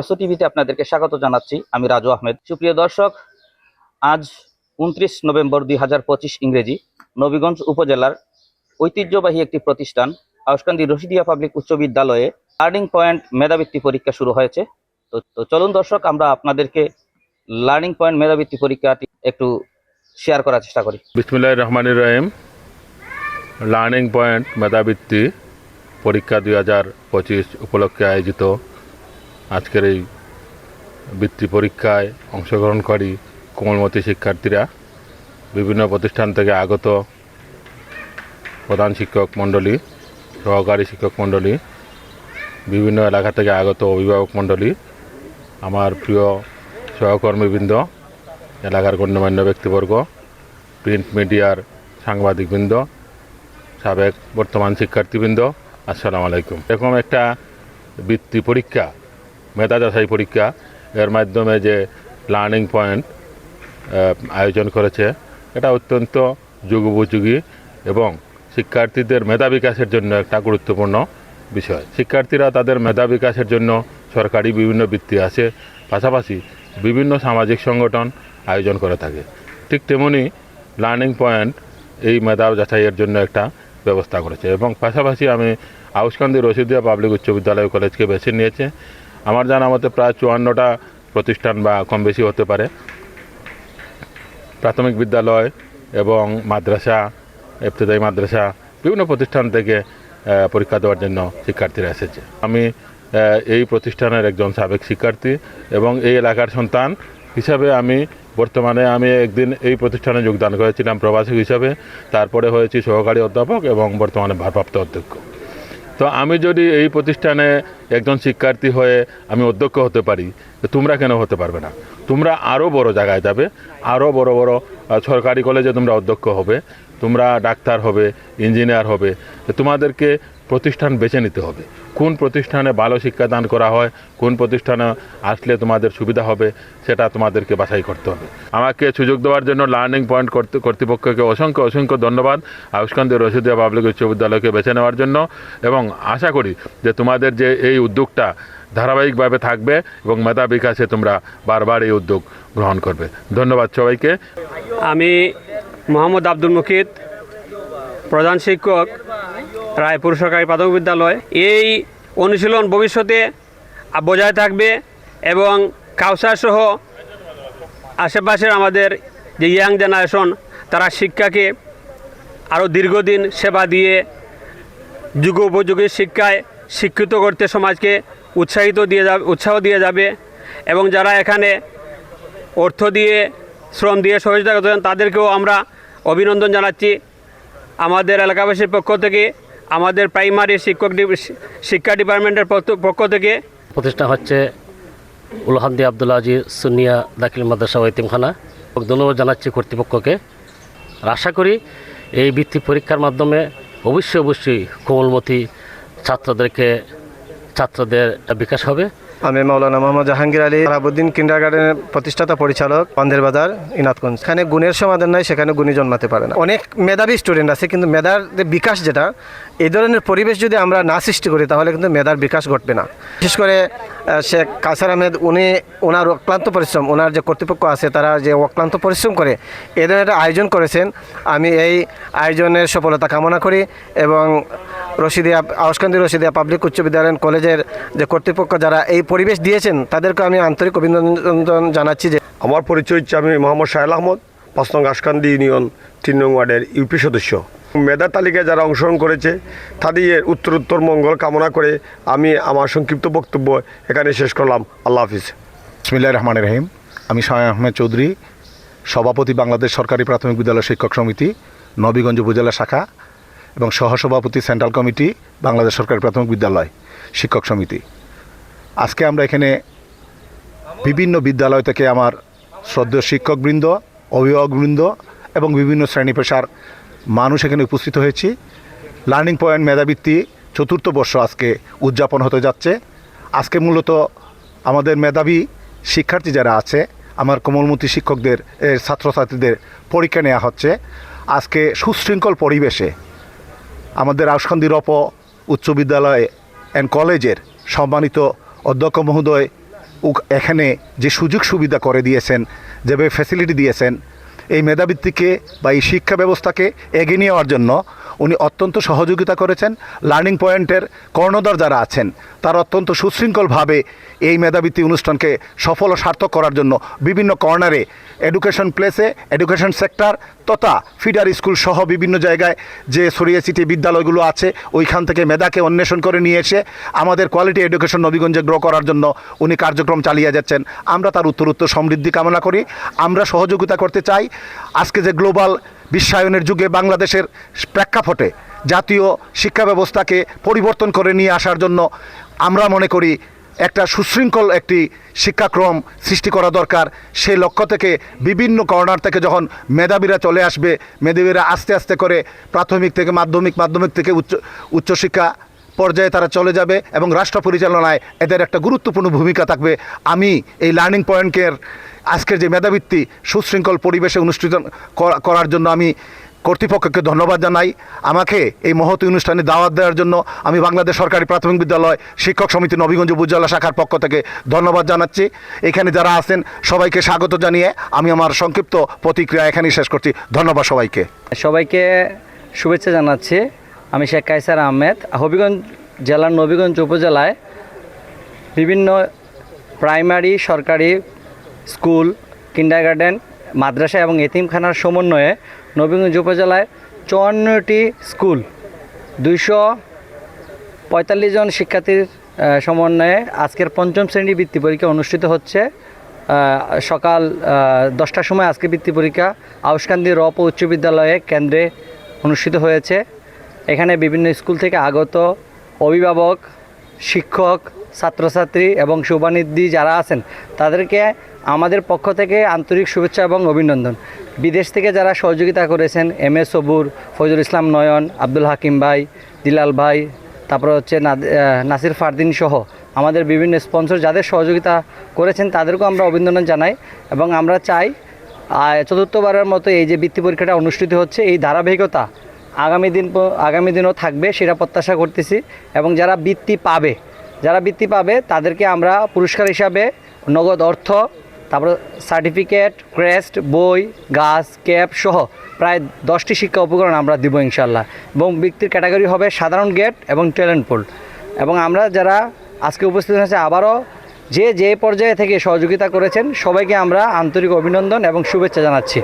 S O টিভিতে আপনাদেরকে স্বাগত জানাচ্ছি, আমি রাজু আহমেদ। সুপ্রিয় দর্শক, আজ উনত্রিশ নভেম্বর দুই হাজার পঁচিশ ইংরেজি, নবীগঞ্জ উপজেলার ঐতিহ্যবাহী একটি প্রতিষ্ঠান আউসকান্দি রশিদিয়া পাবলিক উচ্চ বিদ্যালয়ে লার্নিং পয়েন্ট মেধাবৃত্তি পরীক্ষা শুরু হয়েছে। তো তো চলুন দর্শক, আমরা আপনাদেরকে লার্নিং পয়েন্ট মেধাবৃত্তি পরীক্ষাটি একটু শেয়ার করার চেষ্টা করি। বিসমিল্লাহ রহমান রহিম। লার্নিং পয়েন্ট মেধাবৃত্তি পরীক্ষা দুই হাজার পঁচিশ উপলক্ষে আয়োজিত আজকের এই বৃত্তি পরীক্ষায় অংশগ্রহণকারী কোমলমতি শিক্ষার্থীরা, বিভিন্ন প্রতিষ্ঠান থেকে আগত প্রধান শিক্ষক মণ্ডলী, সহকারী শিক্ষক মণ্ডলী, বিভিন্ন এলাকা থেকে আগত অভিভাবক মণ্ডলী, আমার প্রিয় সহকর্মীবৃন্দ, এলাকার গণ্যমান্য ব্যক্তিবর্গ, প্রিন্ট মিডিয়ার সাংবাদিকবৃন্দ, সাবেক বর্তমান শিক্ষার্থীবৃন্দ, আসসালামু আলাইকুম। এরকম একটা বৃত্তি পরীক্ষা মেধা যাচাই পরীক্ষা। এর মাধ্যমে যে লার্নিং পয়েন্ট আয়োজন করেছে, এটা অত্যন্ত যুগোপযোগী এবং শিক্ষার্থীদের মেধা বিকাশের জন্য একটা গুরুত্বপূর্ণ বিষয়। শিক্ষার্থীরা তাদের মেধা বিকাশের জন্য সরকারি বিভিন্ন বৃত্তি আছে, পাশাপাশি বিভিন্ন সামাজিক সংগঠন আয়োজন করে থাকে। ঠিক তেমনি লার্নিং পয়েন্ট এই মেধা যাচাইয়ের জন্য একটা ব্যবস্থা করেছে এবং পাশাপাশি আমি আউসকান্দি রশিদিয়া পাবলিক উচ্চ বিদ্যালয় কলেজকে বেছে নিয়েছে। আমার জানা মতে প্রায় চুয়ান্নটা প্রতিষ্ঠান বা কম বেশি হতে পারে। প্রাথমিক বিদ্যালয় এবং মাদ্রাসা, ইবতদায়ী মাদ্রাসা বিভিন্ন প্রতিষ্ঠান থেকে পরীক্ষা দেওয়ার জন্য শিক্ষার্থীরা এসেছে। আমি এই প্রতিষ্ঠানের একজন সাবেক শিক্ষার্থী এবং এই এলাকার সন্তান হিসাবে আমি বর্তমানে আমি একদিন এই প্রতিষ্ঠানে যোগদান করেছিলাম প্রবাসী হিসাবে। তারপরে হয়েছি সহকারী অধ্যাপক এবং বর্তমানে ভারপ্রাপ্ত অধ্যক্ষ। তো আমি যদি এই প্রতিষ্ঠানে একজন শিক্ষার্থী হয়ে আমি অধ্যক্ষ হতে পারি তোমরা কেন হতে পারবে না? তোমরা আরও বড় জায়গায় যাবে আরও বড় বড় সরকারি কলেজে তোমরা অধ্যক্ষ হবে, তোমরা ডাক্তার হবে, ইঞ্জিনিয়ার হবে। তোমাদেরকে প্রতিষ্ঠান বেছে নিতে হবে। কোন প্রতিষ্ঠানে ভালো শিক্ষাদান করা হয়, কোন প্রতিষ্ঠানে আসলে তোমাদের সুবিধা হবে, সেটা তোমাদেরকে বাছাই করতে হবে। আমাকে সুযোগ দেওয়ার জন্য লার্নিং পয়েন্ট কর্তৃ- কর্তৃপক্ষকে অসংখ্য অসংখ্য ধন্যবাদ। আউসকান্দি রশিদিয়া পাবলিক উচ্চ বিদ্যালয়কে বেছে নেওয়ার জন্য এবং আশা করি যে তোমাদের যে এই উদ্যোগটা ধারাবাহিকভাবে থাকবে এবং মেধা বিকাশে তোমরা বারবার এই উদ্যোগ গ্রহণ করবে। ধন্যবাদ সবাইকে। আমি মোহাম্মদ আব্দুল মুকিত, প্রধান শিক্ষক। রায়পুর সরকারি প্রাথমিক বিদ্যালয়। এই অনুশীলন ভবিষ্যতে বজায় থাকবে এবং কাউসার সহ আশেপাশের আমাদের যে ইয়াং জেনারেশন, তারা শিক্ষাকে আরও দীর্ঘদিন সেবা দিয়ে যুগ উপযোগী শিক্ষায় শিক্ষিত করতে সমাজকে উৎসাহিত দিয়ে যাবে, উৎসাহ দিয়ে যাবে এবং যারা এখানে অর্থ দিয়ে, শ্রম দিয়ে সহযোগিতা করতেন তাদেরকেও আমরা অভিনন্দন জানাচ্ছি। আমাদের এলাকাবাসীর পক্ষ থেকে আমাদের প্রাইমারি শিক্ষক শিক্ষা ডিপার্টমেন্টের পক্ষ- থেকে প্রতিষ্ঠা হচ্ছে উলহান্দি আব্দুল আজি সুনিয়া দাখিল মাদ্রাসা ওয়েতিমখানা ধন্যবাদ জানাচ্ছি কর্তৃপক্ষকে। আশা করি এই বৃত্তি পরীক্ষার মাধ্যমে অবশ্যই অবশ্যই কোমলমতি ছাত্রদেরকে ছাত্রদের বিকাশ হবে। আমি মাওলানা মোহাম্মদ জাহাঙ্গীর আলী, আলাবুদ্দিন কিন্ডার গার্ডেনের প্রতিষ্ঠাতা পরিচালক পান্দের বাজার, ইনাতগঞ্জ। এখানে গুণের সমাধান নাই, সেখানে গুণী জন্মাতে পারে না। অনেক মেধাবী স্টুডেন্ট আছে, কিন্তু মেধার যে বিকাশ যেটা, এই ধরনের পরিবেশ যদি আমরা না সৃষ্টি করি, তাহলে কিন্তু মেধার বিকাশ ঘটবে না। বিশেষ করে শেখ কাসার আহমেদ, উনি ওনার অক্লান্ত পরিশ্রম, ওনার যে কর্তৃপক্ষ আছে, তারা যে অক্লান্ত পরিশ্রম করে এ ধরনের একটা আয়োজন করেছেন। আমি এই আয়োজনের সফলতা কামনা করি এবং রশিদিয়া আউসকান্দি রশিদিয়া পাবলিক উচ্চ বিদ্যালয় কলেজের যে কর্তৃপক্ষ, যারা এই পরিবেশ দিয়েছেন তাদেরকে আমি আন্তরিক অভিনন্দন জানাচ্ছি যে আমার পরিচয় হচ্ছে আমি মোহাম্মদ শাহেল আহমদ পাঁচ নং আশকান্দি ইউনিয়ন তিন নং ওয়ার্ডের ইউপি সদস্য। মেধা তালিকায় যারা অংশগ্রহণ করেছে তাদের উত্তরোত্তর মঙ্গল কামনা করে আমি আমার সংক্ষিপ্ত বক্তব্য এখানে শেষ করলাম। আল্লাহ হাফিজ। বিসমিল্লাহ রহমান রহিম। আমি শাহ আহমেদ চৌধুরী সভাপতি বাংলাদেশ সরকারি প্রাথমিক বিদ্যালয় শিক্ষক সমিতি নবীগঞ্জ উপজেলা শাখা এবং সহসভাপতি সেন্ট্রাল কমিটি বাংলাদেশ সরকারি প্রাথমিক বিদ্যালয় শিক্ষক সমিতি। আজকে আমরা এখানে বিভিন্ন বিদ্যালয় থেকে আমার শ্রদ্ধেয় শিক্ষকবৃন্দ, অভিভাবকবৃন্দ এবং বিভিন্ন শ্রেণি পেশার মানুষ এখানে উপস্থিত হয়েছি। লার্নিং পয়েন্ট মেধাবৃত্তি চতুর্থ বর্ষ আজকে উদযাপন হতে যাচ্ছে। আজকে মূলত আমাদের মেধাবী শিক্ষার্থী যারা আছে, আমার কোমলমতি শিক্ষকদের ছাত্রছাত্রীদের পরীক্ষা নেওয়া হচ্ছে। আজকে সুশৃঙ্খল পরিবেশে আমাদের আউসকান্দি রপ উচ্চ বিদ্যালয় অ্যান্ড কলেজের সম্মানিত অধ্যক্ষ মহোদয় এখানে যে সুযোগ সুবিধা করে দিয়েছেন, যেভাবে ফ্যাসিলিটি দিয়েছেন, এই মেধাবৃত্তিকে বা এই শিক্ষা ব্যবস্থাকে এগিয়ে নেওয়ার জন্য উনি অত্যন্ত সহযোগিতা করেছেন। লার্নিং পয়েন্টের কর্ণধার যারা আছেন, তারা অত্যন্ত সুশৃঙ্খলভাবে এই মেধাবৃত্তি অনুষ্ঠানকে সফল ও সার্থক করার জন্য বিভিন্ন কর্নারে এডুকেশন প্লেসে এডুকেশন সেক্টর তথা ফিডার স্কুল সহ বিভিন্ন জায়গায় যে ছড়িয়ে ছিটিয়ে বিদ্যালয়গুলো আছে, ওইখান থেকে মেধাকে অন্বেষণ করে নিয়ে এসে আমাদের কোয়ালিটি এডুকেশন নবীগঞ্জে গ্রো করার জন্য উনি কার্যক্রম চালিয়ে যাচ্ছেন। আমরা তার উত্তর উত্তর সমৃদ্ধি কামনা করি। আমরা সহযোগিতা করতে চাই। আজকে যে গ্লোবাল বিশ্বায়নের যুগে বাংলাদেশের প্রেক্ষাপটে জাতীয় শিক্ষা ব্যবস্থাকে পরিবর্তন করে নিয়ে আসার জন্য আমরা মনে করি একটা সুশৃঙ্খল একটি শিক্ষাক্রম সৃষ্টি করা দরকার। সেই লক্ষ্য থেকে বিভিন্ন কর্নার থেকে যখন মেধাবীরা চলে আসবে, মেধাবীরা আস্তে আস্তে করে প্রাথমিক থেকে মাধ্যমিক মাধ্যমিক থেকে উচ্চ, উচ্চশিক্ষা পর্যায়ে তারা চলে যাবে এবং রাষ্ট্র পরিচালনায় এদের একটা গুরুত্বপূর্ণ ভূমিকা থাকবে। আমি এই লার্নিং পয়েন্টের আজকের যে মেধাবৃত্তি সুশৃঙ্খল পরিবেশে অনুষ্ঠিত করার জন্য আমি কর্তৃপক্ষকে ধন্যবাদ জানাই। আমাকে এই মহৎ অনুষ্ঠানে দাওয়াত দেওয়ার জন্য আমি বাংলাদেশ সরকারি প্রাথমিক বিদ্যালয় শিক্ষক সমিতি নবীগঞ্জ উপজেলা শাখার পক্ষ থেকে ধন্যবাদ জানাচ্ছি। এখানে যারা আছেন, সবাইকে স্বাগত জানিয়ে আমি আমার সংক্ষিপ্ত প্রতিক্রিয়া এখানেই শেষ করছি। ধন্যবাদ সবাইকে। সবাইকে শুভেচ্ছা জানাচ্ছি। আমি শেখ কাইসার আহমেদ। হবিগঞ্জ জেলার নবীগঞ্জ উপজেলায় বিভিন্ন প্রাইমারি, সরকারি স্কুল কিন্ডারগার্ডেন মাদ্রাসা এবং এতিমখানার সমন্বয়ে নবীগঞ্জ উপজেলায় চুয়ান্নটি স্কুল, দুইশো পঁয়তাল্লিশ জন শিক্ষার্থীর সমন্বয়ে আজকের পঞ্চম শ্রেণি বৃত্তি পরীক্ষা অনুষ্ঠিত হচ্ছে। সকাল দশটার সময় আজকে বৃত্তি পরীক্ষা আউসকান্দি রপ উচ্চ বিদ্যালয়ে কেন্দ্রে অনুষ্ঠিত হয়েছে। এখানে বিভিন্ন স্কুল থেকে আগত অভিভাবক, শিক্ষক, ছাত্রছাত্রী এবং শুভানিধি যারা আছেন, তাদেরকে আমাদের পক্ষ থেকে আন্তরিক শুভেচ্ছা এবং অভিনন্দন। বিদেশ থেকে যারা সহযোগিতা করেছেন, এম এস সবুর ফজল ইসলাম নয়ন, আব্দুল হাকিম ভাই, দিলাল ভাই, তারপর হচ্ছে নাসির ফারদিন সহ আমাদের বিভিন্ন স্পন্সর যাদের সহযোগিতা করেছেন, তাদেরকেও আমরা অভিনন্দন জানাই এবং আমরা চাই চতুর্থবারের মতো এই যে বৃত্তি পরীক্ষাটা অনুষ্ঠিত হচ্ছে, এই ধারাবাহিকতা আগামী দিন আগামী দিনও থাকবে সেটা প্রত্যাশা করতেছি এবং যারা বৃত্তি পাবে, যারা বৃত্তি পাবে তাদেরকে আমরা পুরস্কার হিসাবে নগদ অর্থ তারপর সার্টিফিকেট, ক্রেস্ট, বই, গাছ, ক্যাপ সহ প্রায় দশটি শিক্ষা উপকরণ আমরা দিব ইনশাল্লাহ এবং বৃত্তির ক্যাটাগরি হবে সাধারণ গেট এবং ট্যালেন্ট পোল। এবং আমরা যারা আজকে উপস্থিত হয়েছে, আবারও যে যে পর্যায়ে থেকে সহযোগিতা করেছেন, সবাইকে আমরা আন্তরিক অভিনন্দন এবং শুভেচ্ছা জানাচ্ছি।